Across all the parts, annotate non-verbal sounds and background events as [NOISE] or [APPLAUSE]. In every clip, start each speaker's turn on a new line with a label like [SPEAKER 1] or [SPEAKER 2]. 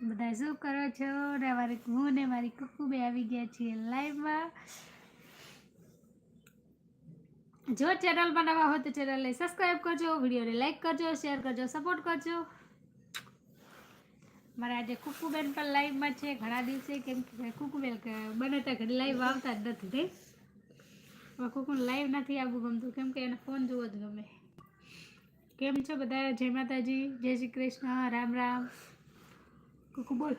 [SPEAKER 1] બધા શું કરો છો? ને મારી હું ને મારી કુકુ બે આવી ગયા છીએ લાઈવમાં જો ચેનલમાં નવા હોય તો ચેનલને સબસ્ક્રાઈબ કરજો વિડીયોને લાઈક કરજો શેર કરજો સપોર્ટ કરજો. મારા આજે કુકુબેન પણ લાઈવમાં છે ઘણા દિવસે, કેમ કે કુકુબેન બને ત્યાં ઘડી લાઈવ આવતા જ નથી, તે. કુકુ લાઈવ નથી આવવું ગમતું, કેમ કે એને ફોન જોવો જ ગમે. કેમ છો બધા જય માતાજી, જય શ્રી કૃષ્ણ, રામ રામ. કુકુ બોલ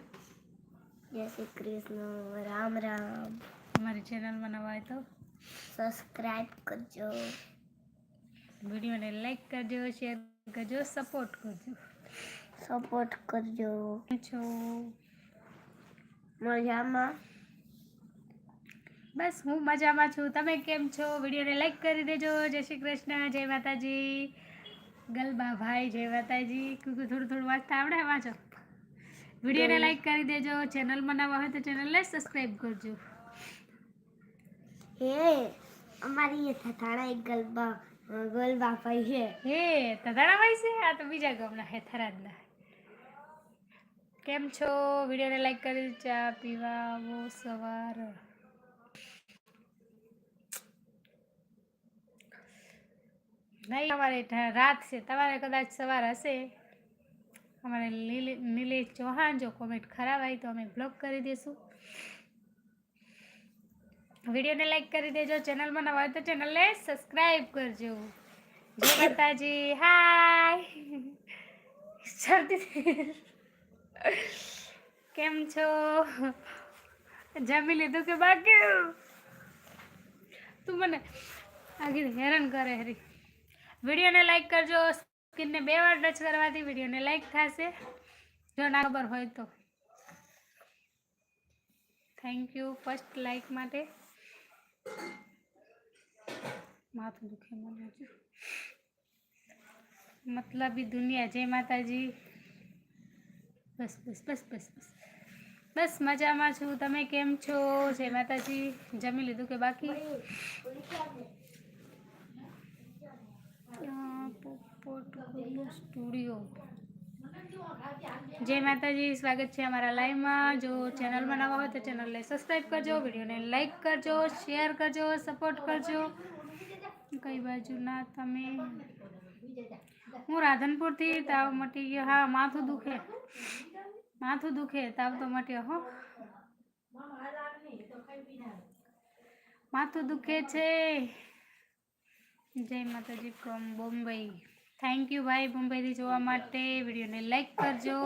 [SPEAKER 2] જય શ્રી કૃષ્ણ રામ રામ.
[SPEAKER 1] અમારી ચેનલમાં નવા હોય તો?
[SPEAKER 2] સબસ્ક્રાઇબ કરજો.
[SPEAKER 1] વિડીયોને લાઈક કરજો શેર કરજો સપોર્ટ કરજો.
[SPEAKER 2] સપોર્ટ કરજો.
[SPEAKER 1] છો?
[SPEAKER 2] મજામાં?
[SPEAKER 1] બસ હું મજામાં છું. તમે કેમ છો? વિડીયોને લાઈક કરી દેજો. જય શ્રી કૃષ્ણ જય માતાજી. ગલબા ભાઈ જય માતાજી. કુકુ થોડું થોડું વાંચતા આવડે? વાંચો. વિડીયોને લાઈક કરી દેજો. ચેનલમાં નવા હોય તો ચેનલને સબસ્ક્રાઈબ કરજો.
[SPEAKER 2] હે અમારી થથાણા એક ગલબા ગલબા ભાઈ છે.
[SPEAKER 1] હે તદાણા ભાઈ છે? આ તો બીજા ગામના હે થરાદના. કેમ છો? વિડીયોને લાઈક કરી ચા પીવા આવો સવાર. નહીં અમારે રાત છે. તમારે કદાચ સવાર હશે? અમારે નિલેશ ચૌહાણ જો કોમેન્ટ ખરાબ આવી તો અમે બ્લોક કરી દઈશું વિડીયોને લાઈક કરી દેજો, ચેનલમાં નવા હોય તો ચેનલને સબસ્ક્રાઈબ કરજો. જય માતાજી હાય શરદી કેમ છો? જમી લીધું કે બાકી? તું મને આગળ હેરાન કરે હરી. વિડીયોને લાઈક કરજો સ્કીનને બે વાર ટચ કરવાથી વિડીયોને લાઈક થશે. જો ના ખબર હોય તો. થેન્ક યુ ફર્સ્ટ લાઈક માટે. માથું દુખે મને હજુ. મતલબી દુનિયા જય માતાજી. બસ બસ બસ બસ બસ. બસ મજામાં છું. તમે કેમ છો? જય માતાજી. જમી લીધું કે બાકી? પોપટ સ્ટુડિયો જય માતાજી, સ્વાગત છે અમારા લાઈવમાં જો ચેનલમાં નવા હોય તો ચેનલને સબસ્ક્રાઈબ કરજો, વિડીયોને લાઈક કરજો શેર કરજો સપોર્ટ કરજો. કઈ બાજુના તમે? હું રાધનપુરથી, તાવ મટી ગયો. હા, માથું દુખે. માથું દુખે, તાવ તો મટ્યો, હો. માથું દુખે છે. જય માતાજી ફ્રોમ બોમ્બે થેન્ક યુ ભાઈ મુંબઈથી જોવા માટે વિડીયોને લાઈક કરજો.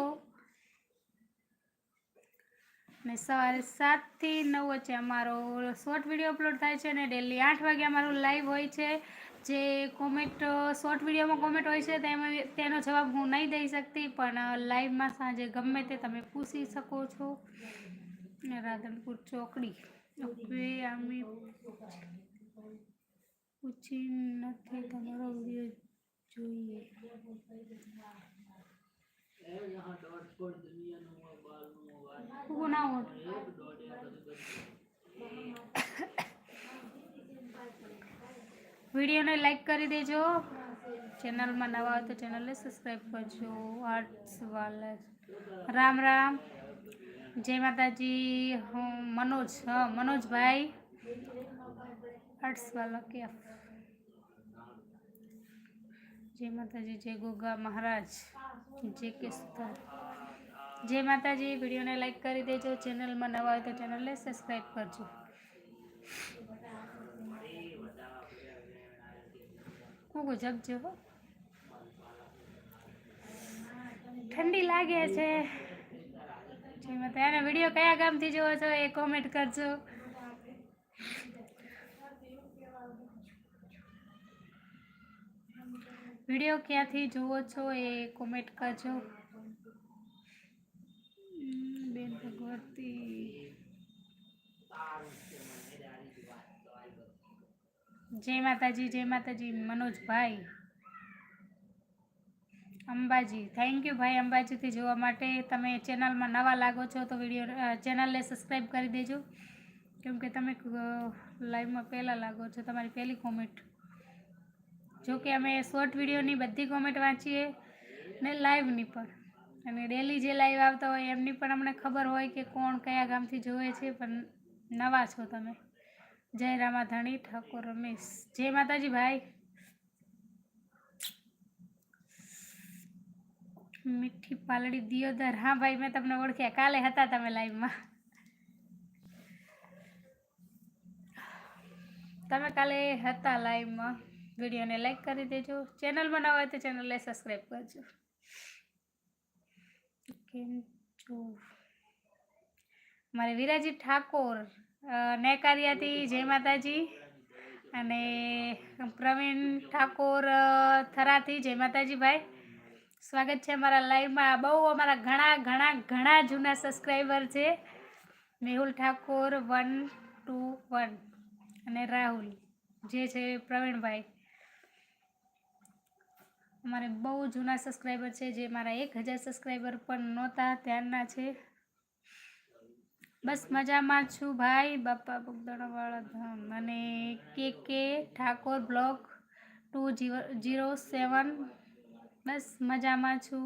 [SPEAKER 1] ને સવારે સાતથી નવ વચ્ચે અમારો શોર્ટ વીડિયો અપલોડ થાય છે અને ડેલી આઠ વાગે અમારું લાઈવ હોય છે. જે કોમેન્ટ શોર્ટ વિડીયોમાં કોમેન્ટ હોય છે, તેમાં તેનો જવાબ હું નહીં દઈ શકતી, પણ લાઈવમાં સાંજે ગમે તે તમે પૂછી શકો છો. રાધનપુર ચોકડી. ઓકે અમે પૂછી નથી તમારો વીડિયો જોઈએ. વિડીયોને લાઈક કરી દેજો. ચેનલમાં નવા હોય તો ચેનલને સબસ્ક્રાઈબ કરજો. આર્ટ્સ વાલા. રામ રામ. જય માતાજી. હું મનોજ હા મનોજભાઈ. આર્ટ્સ વાલા કેફ. જય માતાજી, જય ગોગા મહારાજ, જય કે સુથાર જય માતાજી, વિડીયોને લાઈક કરી દેજો, ચેનલમાં નવા હોય તો ચેનલને સબસ્ક્રાઈબ કરજો. હું ગુજબ જેવો? ઠંડી લાગે છે. જય માતા વીડિયો કયા ગામથી જોવો છો એ કોમેન્ટ કરજો. વીડિયો ક્યાંથી જુઓ છો એ કોમેન્ટ કરજો. બેન ભગવતી. જય માતાજી જય માતાજી મનોજભાઈ. અંબાજી થેન્ક યુ ભાઈ અંબાજીથી જોવા માટે. તમે ચેનલમાં નવા લાગો છો તો વીડિયો ચેનલને સબસ્ક્રાઈબ કરી દેજો. કેમ કે તમે લાઈવમાં પહેલાં લાગો છો તમારી પહેલી કોમેન્ટ જો કે અમે શોર્ટ વિડીયોની બધી કોમેન્ટ વાંચીએ ને લાઈવની પણ. અને ડેલી જે લાઈવ આવતા હોય એમની પણ અમને ખબર હોય કે કોણ કયા ગામથી જોવે છે, પણ નવા છો તમે. જય રામાધણી, ઠાકોર રમેશ. જય માતાજી ભાઈ. મીઠી પાલડી દિયોદર. હા ભાઈ, મેં તમને ઓળખ્યા. કાલે હતા તમે લાઈવમાં તમે કાલે હતા લાઈવમાં વિડીયોને લાઈક કરી દેજો. ચેનલ બનાવવા હોય તો ચેનલને સબસ્ક્રાઈબ કરજો. મારે વિરાજી ઠાકોર નેકારિયાથી જય માતાજી અને પ્રવીણ ઠાકોર થરાથી જય માતાજી ભાઈ. સ્વાગત છે અમારા લાઈવમાં. બહુ અમારા ઘણા ઘણા ઘણા જૂના સબસ્ક્રાઈબર છે. Mehul Thakor, one, two, one અને રાહુલ. જે છે પ્રવીણભાઈ. અમારે બહુ જૂના સબસ્ક્રાઈબર છે જે મારા એક હજાર સબસ્ક્રાઈબર પણ નહોતા ત્યારના છે. બસ મજામાં છું ભાઈ, બાપા બગદાણાવાળા ધામ અને K K Thakor block two zero seven. બસ મજામાં છું.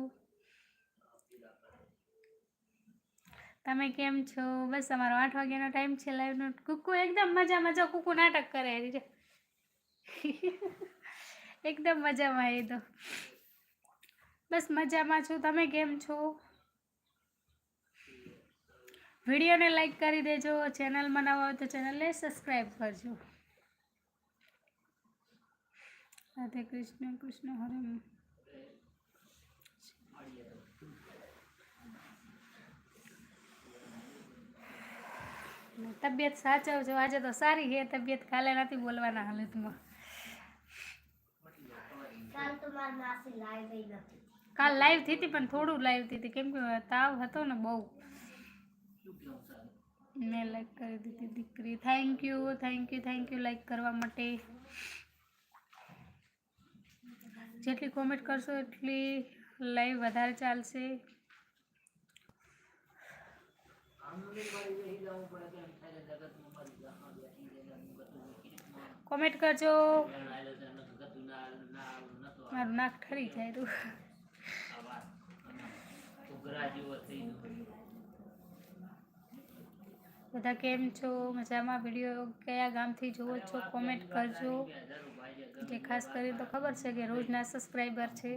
[SPEAKER 1] તમે કેમ છો? બસ અમારો આઠ વાગ્યાનો ટાઈમ છે લાઈવનો કુકુ એકદમ મજામાં જો, કુકુ નાટક કરે. જો એકદમ મજામાં એ તો. બસ મજામાં છું. તમે કેમ છો? વિડીયોને લાઈક કરી દેજો. ચેનલમાં નવા હોય તો ચેનલને સબસ્ક્રાઈબ કરજો. રાધે કૃષ્ણ કૃષ્ણ હરે તબિયત સાચવજો. આજે તો સારી છે તબિયત કાલે નથી બોલવાના હાલતમાં.
[SPEAKER 2] કાલ તો મારી માસી લાઈવ થઈ નથી.
[SPEAKER 1] કાલ લાઈવ થઈ હતી પણ થોડું લાઈવ થઈ હતી કેમ કે તાવ હતો ને બહુ. મેં લાઈક કરી દીધી દીકરી. Thank you thank you thank you like કરવા માટે. જેટલી કોમેન્ટ કરશો એટલી લાઈવ વધારે ચાલશે. કોમેન્ટ કરજો. મારું નાક ઠરી જાય તું. બધા કેમ છો? મજામાં? વીડિયો કયા ગામથી જુઓ છો? કોમેન્ટ કરજો. જે ખાસ કરીને તો ખબર છે કે રોજના સબસ્ક્રાઈબર છે.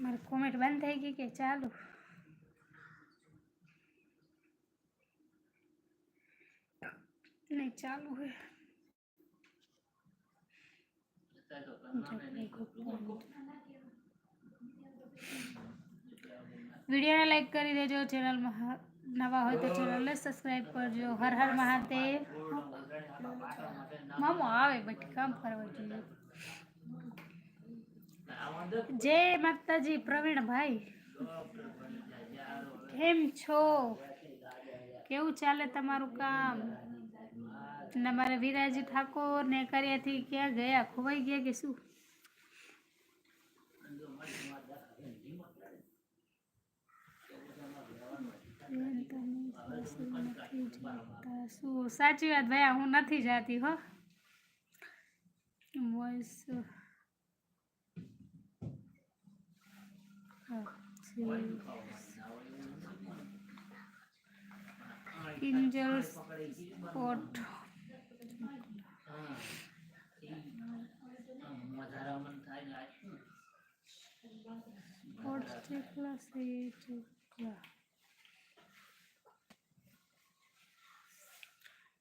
[SPEAKER 3] મારી
[SPEAKER 1] કોમેન્ટ બંધ થઈ ગઈ કે ચાલુ? નહીં ચાલુ
[SPEAKER 3] તો
[SPEAKER 1] વિડીયોને લાઈક કરી દેજો ચેનલમાં નવા હોય તો ચેનલને સબસ્ક્રાઈબ કરજો. હર હર મહાદેવ. મામો આવે બટ કામ કરવા જોઈએ. જય માતાજી, પ્રવીણભાઈ. કેમ છો? કેવું ચાલે તમારું કામ? અને મારે વિરાજી ઠાકોર ને કર્યાથી ક્યાં ગયા? ખોવાઈ ગયા કે શું? બેન, તમે સાસુ નથી જતા. શું? સાચી વાત ભાઈ હું નથી જાતી હો. Voice Kinjal spot. ચેકલા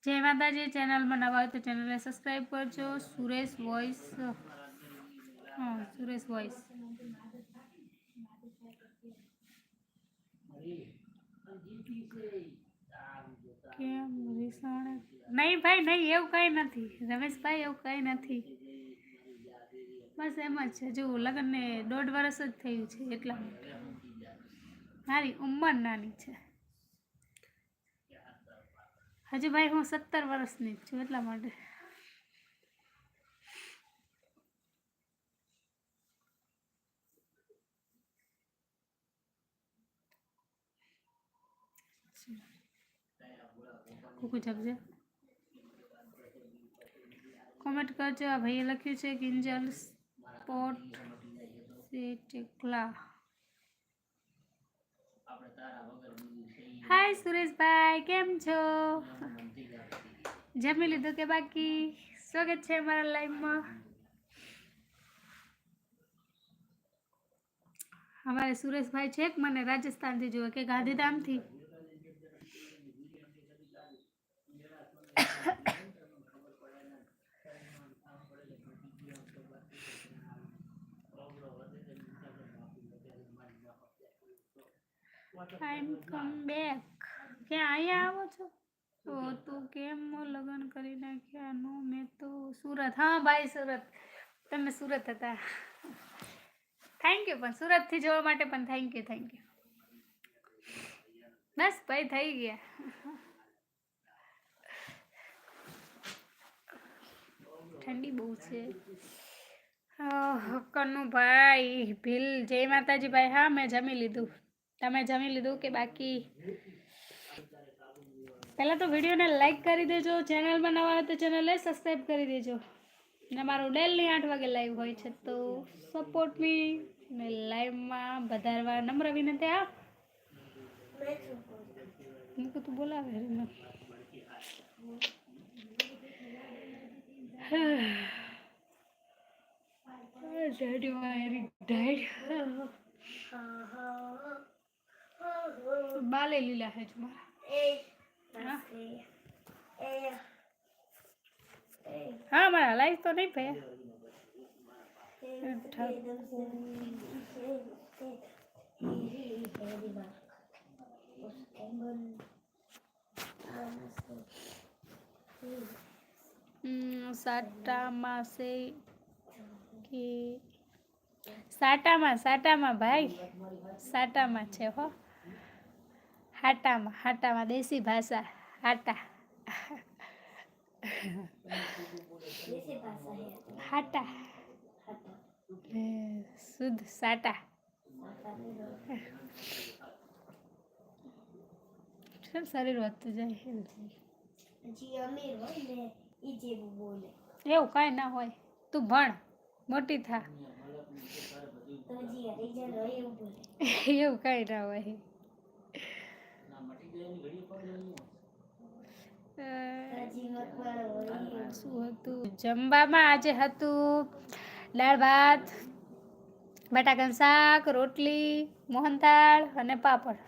[SPEAKER 1] જય માતાજી, ચેનલમાં નવા હોય તો ચેનલને સબસ્ક્રાઈબ કરજો. સુરેશ વોઇસ, હા, સુરેશ વોઇસ. કેમ? રીસાણે નહીં ભાઈ, નહીં, એવું કંઈ નથી. રમેશભાઈ, એવું કંઈ નથી. બસ એમ જ છે. જો, લગ્નને દોઢ વર્ષ જ થયું છે એટલા માટે. મારી ઉંમર નાની છે. હજુ ભાઈ હું સત્તર વર્ષની જ છું એટલા માટે. કુકુ જપજે કોમેન્ટ કરજો. આ ભાઈએ લખ્યું છે કિંજલ સ્પોટ
[SPEAKER 3] ઈ
[SPEAKER 1] હાય સુરેશભાઈ. કેમ છો? જમી લીધું કે બાકી? સ્વાગત છે મારા લાઈફમાં અમારે સુરેશભાઈ છે મને રાજસ્થાનથી જુએ કે ગાંધીધામથી. આઈ કમ બેક ક્યાં, અહીંયા આવો છો? તો તું કેમ લગ્ન કરી નાખ્યા? નો, મેં તો સુરત. હા, ભાઈ, સુરત. તમે સુરત હતા. થેન્ક યુ પણ સુરતથી જોવા માટે પણ થેન્ક યુ થેન્ક યુ બસ, ભાઈ, થઈ ગયા. ઠંડી બહુ છે. કનુભાઈ, ભીલ, જય માતાજી, ભાઈ. હા, મેં જમી લીધું. તમે જમી લીધું કે બાકી? પહેલાં તો વિડીયોને લાઈક કરી દેજો. ચેનલમાં નવા હોય તો ચેનલને સબસ્ક્રાઈબ કરી દેજો. ને મારું ડેલી આઠ વાગે લાઈવ હોય છે તો સપોર્ટ મી ને લાઈવમાં વધારવા નમ્ર વિનંતી આ
[SPEAKER 2] મેં શું કહું
[SPEAKER 1] મેં કીધું તું બોલાવે મને [SIGHS] ડેડી મારી ડાઈડ
[SPEAKER 2] હા હા હા હા
[SPEAKER 1] બાલે લીલા હે જ મારા
[SPEAKER 2] એ
[SPEAKER 1] હા?
[SPEAKER 2] એ એ
[SPEAKER 1] હા મારા લાઈવ તો નહીં ભાઈ હમ, સાટામાં છે કે સાટામાં સાટામાં ભાઈ સાટામાં છે હો હાટામાં હાટામાં દેશી ભાષા હાટા. હાટા. શુદ્ધ સાટા. શું શરીર વધતું જાય એવું કાંઈ ના હોય. તું ભણ મોટી થા. [LAUGHS]
[SPEAKER 2] એવું
[SPEAKER 1] કાંઈ ના હોય
[SPEAKER 3] ના મટી જાય એની ઘડી પણ
[SPEAKER 1] અ,
[SPEAKER 2] હજી મકવાણો હોય એવું.
[SPEAKER 1] શું હતું જમવામાં આજે હતું દાળ, ભાત, બટાકાનું શાક, રોટલી, મોહનથાળ અને પાપડ.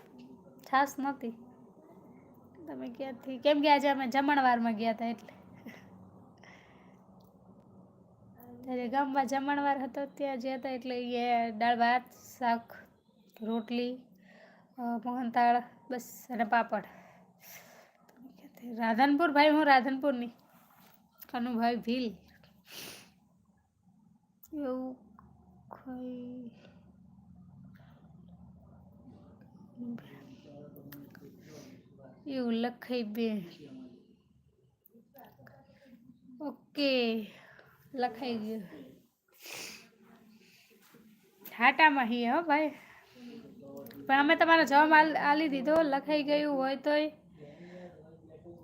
[SPEAKER 1] છાસ નહોતી. તમે ક્યાંથી? કેમ કે આજે અમે જમણવારમાં ગયા હતા એટલે. ત્યારે ગામમાં જમણવાર હતો ત્યાં જ્યાં હતા એટલે એ દાળ, ભાત, શાક, રોટલી અ, મોહનથાળ બસ અને પાપડ. તમે ક્યાંથી? રાધનપુર ભાઈ હું રાધનપુરની. કનુભાઈ ભીલ. એવું કઈ એવું લખાઈ બે. ઓકે લખાઈ ગયું. હાટામાં હી હો ભાઈ. પણ અમે તમારો જવાબ આલ- દીધો લખાઈ ગયું હોય તોય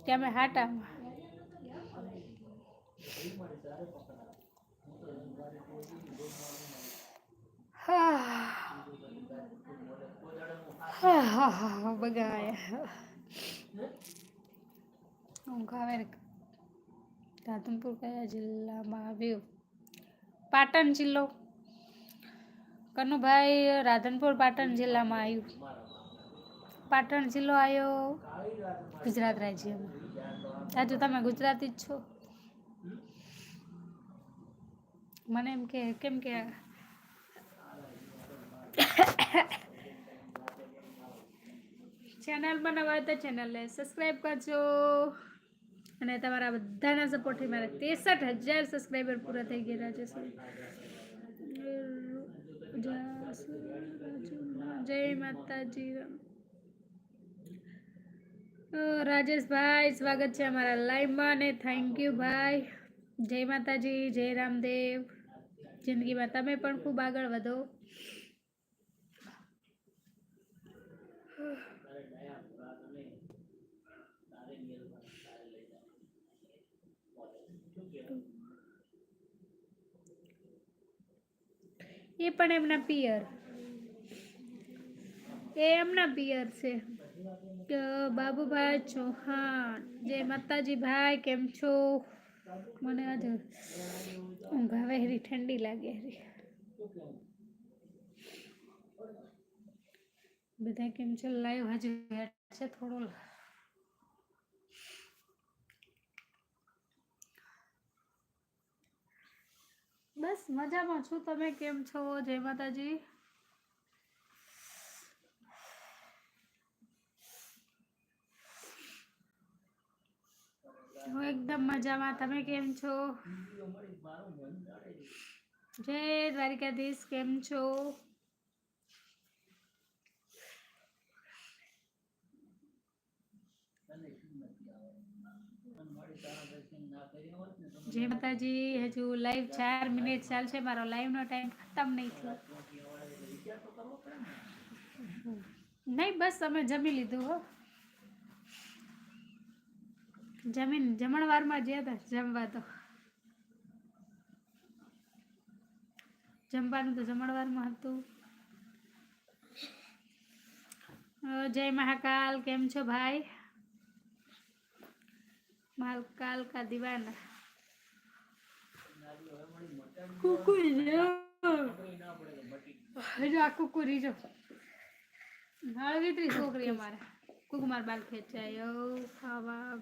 [SPEAKER 1] કે અમે હાટામાં બગાયા ઊંઘ આવે રાધનપુર કયા જિલ્લામાં આવ્યું પાટણ જિલ્લો કનુભાઈ રાધનપુર પાટણ જિલ્લામાં આવ્યું. પાટણ જિલ્લો આવ્યો ગુજરાત રાજ્યમાં. રાજુ તમે ગુજરાતી જ છો. મને એમ કે, કેમ કે ચેનલ બનાવવા તો ચેનલને સબસ્ક્રાઈબ કરજો. અને તમારા બધાના સપોર્ટથી મારા ત્રેસઠ હજાર સબસ્ક્રાઈબર પૂરા થઈ ગયેલા છે જય માતાજી. રાજેશભાઈ, સ્વાગત છે અમારા લાઈવમાં અને થેન્ક યુ ભાઈ. જય માતાજી, જય રામદેવ. જિંદગીમાં તમે પણ ખૂબ આગળ વધો. એ પણ એમના પિયર. એ એમના પિયર છે. તો બાબુભાઈ ચૌહાણ જય માતાજી ભાઈ કેમ છો? મને આજે ઊંઘ આવે હરી, ઠંડી લાગે હરી. બધા કેમ છે? લાઈવ હજુ વેટ છે થોડો બસ મજામાં છું. તમે કેમ છો? જય માતાજી. હું એકદમ મજામાં. તમે કેમ છો? જય દ્વારિકાધીશ. કેમ છો? જય માતાજી, હજુ લાઈવ ચાર મિનિટ ચાલશે મારો લાઈવનો ટાઈમ ખતમ નહીં થયો. નહીં, બસ અમે જમી લીધું હો. જમીન જમણવારમાં ગયા હતા, જમવા તો. જમવાનું તો જમણવારમાં હતું. જય મહાકાલ, કેમ છો ભાઈ? મહાકાલ કા દીવાના. હજુ આ કુકુરી જો. હળવીતરી છોકરી અમારે. કુકુમાર બાલ ખેંચાયો ખાવા.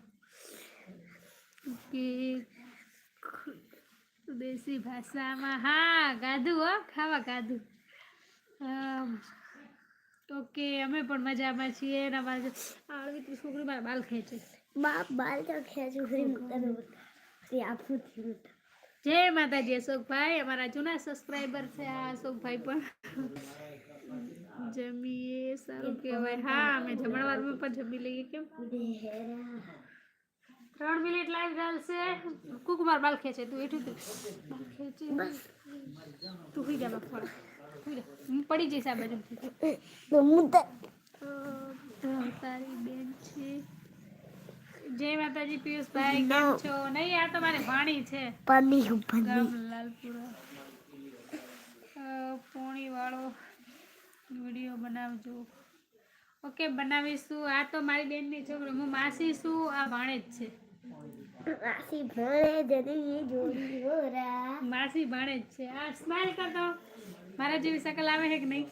[SPEAKER 1] કે દેશી ભાષામાં. હા ગાધું હો ખાવા ગાધું. ઓકે અમે પણ મજામાં છીએ. અને અમારે હળવીતરી છોકરી મારા બાલ ખેંચે.
[SPEAKER 2] બાપ બાલ તો ખેંચું ફરી આપું થયું.
[SPEAKER 1] જય માતાજી અશોકભાઈ. અમારા જૂના સબસ્ક્રાઈબર છે આ અશોકભાઈ પણ. જમીએ સારું કહેવાય. હા અમે જમણવારમાં પણ જમી લઈએ કેમ? ત્રણ મિનિટ લાઈવ ચાલશે. કુકુમાર બાલ ખેંચે તું એઠું તું ખેંચે. તું હુઈ જા બાપા. હું પડી જઈશ આ બાજુ
[SPEAKER 2] તો
[SPEAKER 1] તારી બેન છે. જય માતાજી પિયુષભાઈ કેમ છો? નહીં આ તો મારે ભાણી છે.
[SPEAKER 2] પની પની
[SPEAKER 1] લાલપુરા પોણી વાળો વીડિયો બનાવજો. ઓકે બનાવીશું. આ તો મારી બેનની છોકરી. હું માસી છું આ ભાણેજ છે.
[SPEAKER 2] માસી ભણે જદી જોડી હોરા
[SPEAKER 1] માસી ભાણેજ છે. આ સ્માઈલ કરતો મારા જેવી શકલ આવે છે કે નહીં?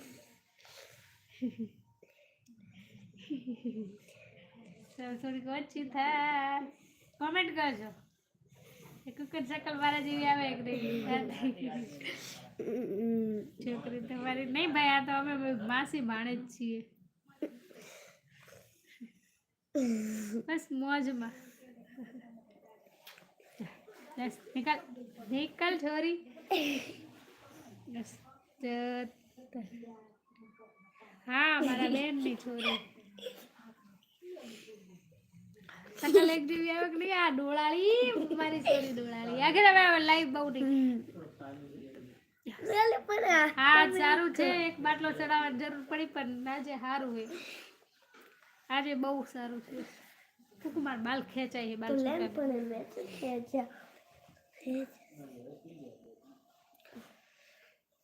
[SPEAKER 1] થોડીક ઓછી થાય. કોમેન્ટ કરજો. કુકર શકલ મારા જેવી આવે એક છોકરી તમારી નહીં ભાઈ, આ તો અમે માસી ભાણે જ છીએ. બસ મોજમાં. બસ, નિકાલ નિકાલ છોરી બસ હા, મારા બેનની છોરી શકલ એક જેવી આવે કે આ ડોળાળી મારી છોરી ડોળાળી. આગળ હવે લાઈવ બહુ નહીં. હા સારું છે. એક બાટલો ચડાવવાની જરૂર પડી પણ આજે સારું છે. આજે બહુ સારું છે. કુકુમાર બાલ ખેંચાય છે બાલ
[SPEAKER 2] ખેંચ્યા.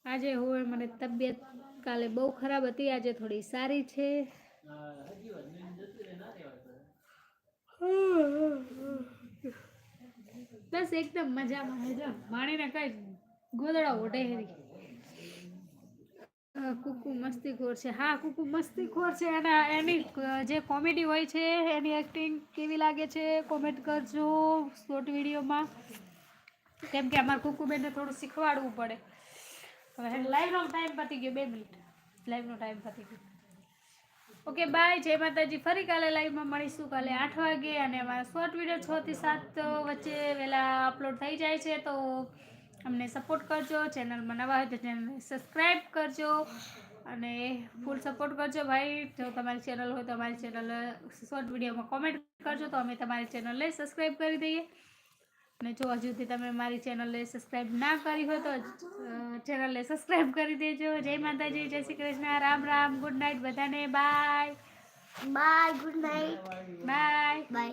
[SPEAKER 1] આજે હોય મને તબિયત કાલે બહુ ખરાબ હતી. આજે થોડી સારી છે. બસ એકદમ મજામાં છે જો માણીને કઈ ગોદડા ઓઢે હેરી. કુકુ મસ્તીખોર છે. હા, કુકુ મસ્તીખોર છે. અને એની જે કોમેડી હોય છે, એની એક્ટિંગ કેવી લાગે છે કોમેન્ટ કરજો શોર્ટ વિડીયોમાં. કેમ કે અમારે કુકુબેનને થોડું શીખવાડવું પડે. હવે લાઈવનો ટાઈમ પતી ગયો, બે મિનિટ લાઈવનો ટાઈમ પતી ગયો. ઓકે બાય જય માતાજી. ફરી કાલે લાઈવમાં મળીશું કાલે આઠ વાગે અને અમારા શોર્ટ વીડિયો છ થી સાત વચ્ચે વહેલા અપલોડ થઈ જાય છે, તો અમને સપોર્ટ કરજો. ચેનલમાં નવા હોય તો ચેનલને સબસ્ક્રાઈબ કરજો અને ફૂલ સપોર્ટ કરજો ભાઈ. જો તમારી ચેનલ હોય તો અમારી ચેનલ શોર્ટ વિડીયોમાં કોમેન્ટ કરજો, તો અમે તમારી ચેનલને સબસ્ક્રાઈબ કરી દઈએ. અને જો હજુ સુધી તમે મારી ચેનલને સબસ્ક્રાઈબ ના કરી હોય તો ચેનલને સબસ્ક્રાઈબ કરી દેજો. જય માતાજી જય શ્રી કૃષ્ણ. રામ રામ. ગુડ નાઇટ બધાને. Bye
[SPEAKER 2] bye good night
[SPEAKER 1] bye
[SPEAKER 2] bye